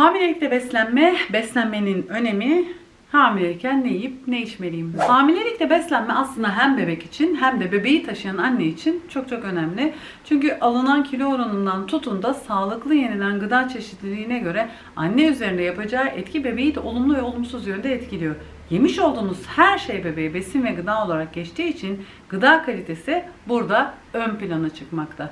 Hamilelikte beslenme, beslenmenin önemi hamileyken ne yiyip ne içmeliyim? Hamilelikte beslenme aslında hem bebek için hem de bebeği taşıyan anne için çok çok önemli. Çünkü alınan kilo oranından tutun da sağlıklı yenilen gıda çeşitliliğine göre anne üzerinde yapacağı etki bebeği de olumlu ve olumsuz yönde etkiliyor. Yemiş olduğunuz her şey bebeğe besin ve gıda olarak geçtiği için gıda kalitesi burada ön plana çıkmakta.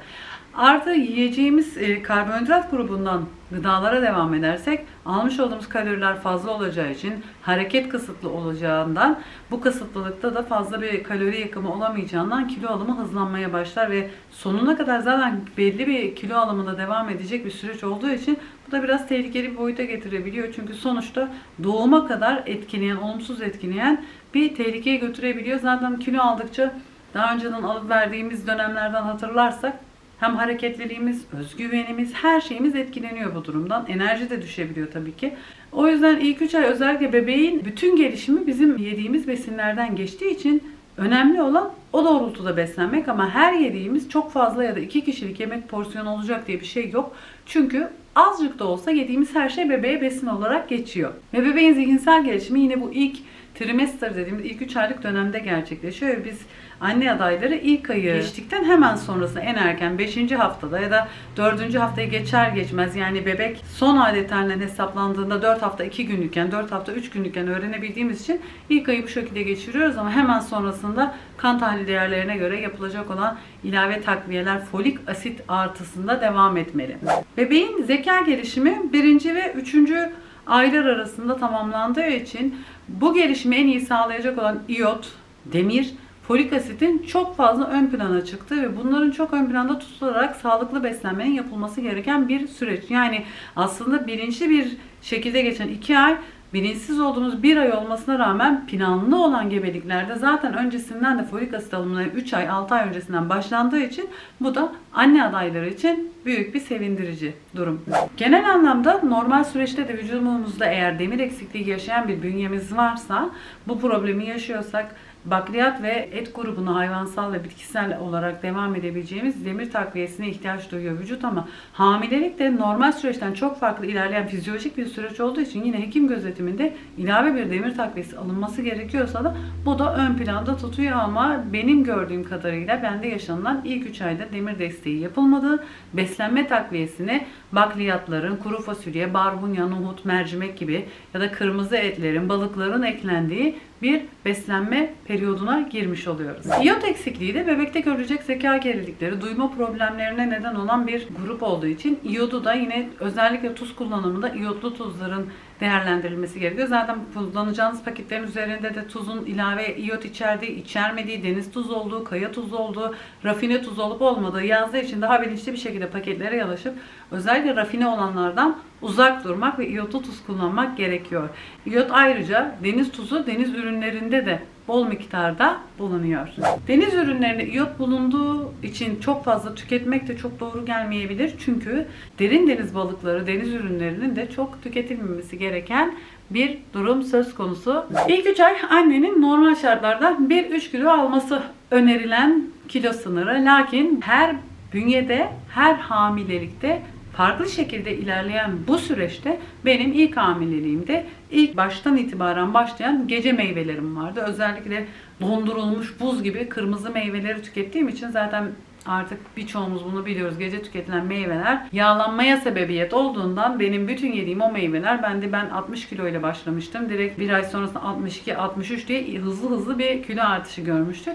Artı yiyeceğimiz e, karbonhidrat grubundan gıdalara devam edersek almış olduğumuz kaloriler fazla olacağı için hareket kısıtlı olacağından bu kısıtlılıkta da fazla bir kalori yakımı olamayacağından kilo alımı hızlanmaya başlar ve sonuna kadar zaten belli bir kilo alımında devam edecek bir süreç olduğu için bu da biraz tehlikeli bir boyuta getirebiliyor. Çünkü sonuçta doğuma kadar etkileyen, olumsuz etkileyen bir tehlikeye götürebiliyor. Zaten kilo aldıkça daha önceden alıp verdiğimiz dönemlerden hatırlarsak hem hareketliliğimiz, özgüvenimiz, her şeyimiz etkileniyor bu durumdan. Enerji de düşebiliyor tabii ki. O yüzden ilk 3 ay özellikle bebeğin bütün gelişimi bizim yediğimiz besinlerden geçtiği için önemli olan o doğrultuda beslenmek ama her yediğimiz çok fazla ya da iki kişilik yemek porsiyonu olacak diye bir şey yok. Çünkü azıcık da olsa yediğimiz her şey bebeğe besin olarak geçiyor. Ve bebeğin zihinsel gelişimi yine bu ilk trimester dediğimiz ilk 3 aylık dönemde gerçekleşiyor. Biz anne adayları ilk ayı geçtikten hemen sonrasında en erken 5. haftada ya da 4. haftayı geçer geçmez yani bebek son adetlerinden hesaplandığında 4 hafta 2 günlükken 4 hafta 3 günlükken öğrenebildiğimiz için ilk ayı bu şekilde geçiriyoruz ama hemen sonrasında kan tahlil değerlerine göre yapılacak olan ilave takviyeler folik asit artısında devam etmeli. Bebeğin zeka gelişimi birinci ve üçüncü aylar arasında tamamlandığı için bu gelişimi en iyi sağlayacak olan iyot, demir, folik asitin çok fazla ön plana çıktı ve bunların çok ön planda tutularak sağlıklı beslenmenin yapılması gereken bir süreç. Yani aslında bilinçli bir şekilde geçen iki ay bilinçsiz olduğumuz bir ay olmasına rağmen planlı olan gebeliklerde zaten öncesinden de folik asit alımına 3 ay 6 ay öncesinden başlandığı için bu da anne adayları için büyük bir sevindirici durum. Genel anlamda normal süreçte de vücudumuzda eğer demir eksikliği yaşayan bir bünyemiz varsa bu problemi yaşıyorsak bakliyat ve et grubunu hayvansal ve bitkisel olarak devam edebileceğimiz demir takviyesine ihtiyaç duyuyor vücut ama hamilelik de normal süreçten çok farklı ilerleyen fizyolojik bir süreç olduğu için yine hekim gözetiminde ilave bir demir takviyesi alınması gerekiyorsa da bu da ön planda tutuyor ama benim gördüğüm kadarıyla bende yaşanılan ilk 3 ayda demir desteği yapılmadı. Beslenme takviyesine bakliyatların, kuru fasulye, barbunya, nohut, mercimek gibi ya da kırmızı etlerin, balıkların eklendiği bir beslenme periyoduna girmiş oluyoruz. İyot eksikliği de bebekte görülecek zeka gerilikleri, duyma problemlerine neden olan bir grup olduğu için iyodu da yine özellikle tuz kullanımında iyotlu tuzların değerlendirilmesi gerekiyor. Zaten kullanacağınız paketlerin üzerinde de tuzun ilave iyot içerdiği, içermediği, deniz tuzu olduğu, kaya tuzu olduğu, rafine tuz olup olmadığı yazdığı için daha bilinçli bir şekilde paketlere yanaşıp özellikle rafine olanlardan uzak durmak ve iyotlu tuz kullanmak gerekiyor. İyot ayrıca deniz tuzu deniz ürünlerinde de bol miktarda bulunuyor. Deniz ürünlerinde iyot bulunduğu için çok fazla tüketmek de çok doğru gelmeyebilir. Çünkü derin deniz balıkları, deniz ürünlerinin de çok tüketilmemesi gereken bir durum söz konusu. İlk 3 ay annenin normal şartlarda 1-3 kilo alması önerilen kilo sınırı. Lakin her bünyede, her hamilelikte farklı şekilde ilerleyen bu süreçte benim ilk hamileliğimde ilk baştan itibaren başlayan gece meyvelerim vardı. Özellikle dondurulmuş buz gibi kırmızı meyveleri tükettiğim için zaten artık birçoğumuz bunu biliyoruz. Gece tüketilen meyveler yağlanmaya sebebiyet olduğundan benim bütün yediğim o meyveler ben de ben 60 kilo ile başlamıştım. Direkt bir ay sonrasında 62 63 diye hızlı hızlı bir kilo artışı görmüştük.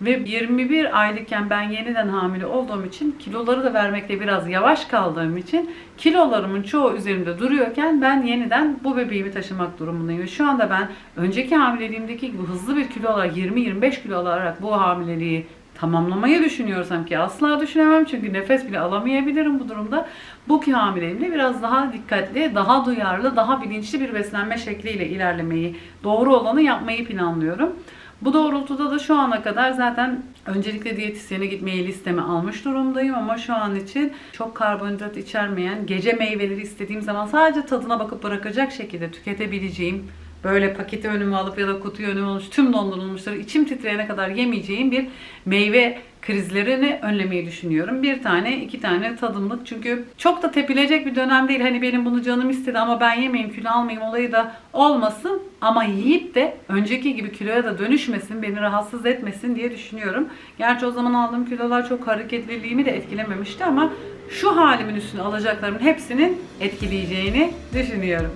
Ve 21 aylıkken ben yeniden hamile olduğum için kiloları da vermekte biraz yavaş kaldığım için kilolarımın çoğu üzerimde duruyorken ben yeniden bu bebeğimi taşımak durumundayım. Şu anda ben önceki hamileliğimdeki hızlı bir kilo alarak 20-25 kilo alarak bu hamileliği tamamlamayı düşünüyorsam ki asla düşünemem çünkü nefes bile alamayabilirim bu durumda. Bu ki hamileliğimde biraz daha dikkatli, daha duyarlı, daha bilinçli bir beslenme şekliyle ilerlemeyi, doğru olanı yapmayı planlıyorum. Bu doğrultuda da şu ana kadar zaten öncelikle diyetisyene gitmeyi listeme almış durumdayım ama şu an için çok karbonhidrat içermeyen gece meyveleri istediğim zaman sadece tadına bakıp bırakacak şekilde tüketebileceğim böyle paketi önüme alıp ya da kutuyu önüme almış tüm dondurulmuşları içim titreyene kadar yemeyeceğim bir meyve krizlerini önlemeyi düşünüyorum. Bir tane, iki tane tadımlık. Çünkü çok da tepilecek bir dönem değil. Hani benim bunu canım istedi ama ben yemeyeyim, kilo almayayım olayı da olmasın. Ama yiyip de önceki gibi kiloya da dönüşmesin, beni rahatsız etmesin diye düşünüyorum. Gerçi o zaman aldığım kilolar çok hareketliliğimi de etkilememişti ama şu halimin üstüne alacaklarımın hepsinin etkileyeceğini düşünüyorum.